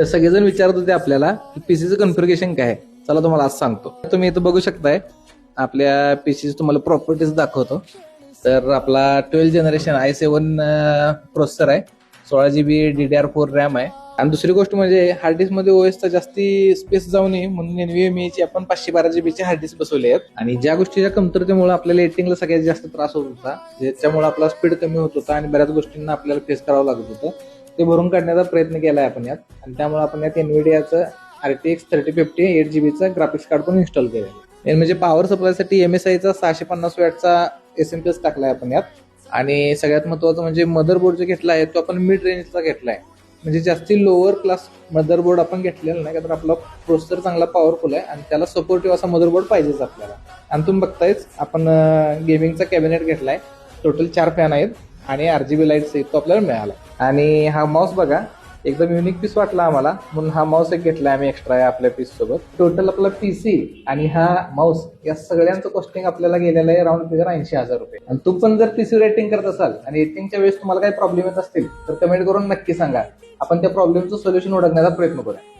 तर सगळेजण विचारत होते आपल्याला की पीसीचं कन्फिगरेशन काय आहे. चला तुम्हाला आज सांगतो. तुम्ही इथं बघू शकताय आपल्या पीसीची तुम्हाला प्रॉपर्टीज दाखवतो. तर आपला twelfth generation I seven processor आहे. सोळा G B D D R four RAM आहे. आणि दुसरी गोष्ट म्हणजे हार्ड डिस्कमध्ये ओएसचा जास्ती स्पेस जाऊ नये म्हणून एनव्हीएमई ची आपण पाचशे बारा जीबीचे हार्ड डिस्क बसवले आहेत. आणि ज्या गोष्टीच्या कमतरतेमुळे आपल्याला एडिटिंगला सगळ्यात जास्त त्रास होत होता ज्याच्यामुळे आपला स्पीड कमी होत होता आणि बऱ्याच गोष्टींना आपल्याला फेस करावं लागत होतं ते भरून काढण्याचा प्रयत्न केला आहे आपण यात. आणि त्यामुळे आपण यात इनमिडियाचं R T X thirty fifty eight जीबीचा graphics card पण इन्स्टॉल केलेलं आहे म्हणजे पॉवर सप्लायसाठी एम एस आयचा सहाशे पन्नास वॅटचा एस एम पी एस टाकलाय आपण यात. आणि सगळ्यात महत्वाचं म्हणजे मदरबोर्ड जो घेतला आहे तो आपण मिड रेंजचा घेतला आहे म्हणजे जास्ती लोअर क्लास मदरबोर्ड आपण घेतलेला नाही का तर आपला प्रोसेसर चांगला पॉवरफुल आहे आणि त्याला सपोर्टिव्ह असा मदरबोर्ड पाहिजेच आपल्याला. आणि तुम्ही बघतायच आपण गेमिंगचा कॅबिनेट घेतला आहे टोटल चार फॅन आहेत आणि आर जी बी लाईट्स तो आपल्याला मिळाला आणि हा माऊस बघा एकदम युनिक पीस वाटला आम्हाला. म्हणून हा माऊस एक घेतला आम्ही एक्स्ट्रा आपल्या पीस सोबत. टोटल आपला पीसी आणि हा माऊस या सगळ्यांचं कॉस्टिंग आपल्याला गेलेलं आहे राऊंड फिगर ऐंशी हजार रुपये. आणि तू पण जर पीसी रेटिंग करत असाल आणि रेटिंगच्या वेळेस तुम्हाला काही प्रॉब्लेम येत असतील तर कमेंट करून नक्की सांगा. आपण त्या प्रॉब्लेमचं सोल्युशन ओळखण्याचा प्रयत्न करूया.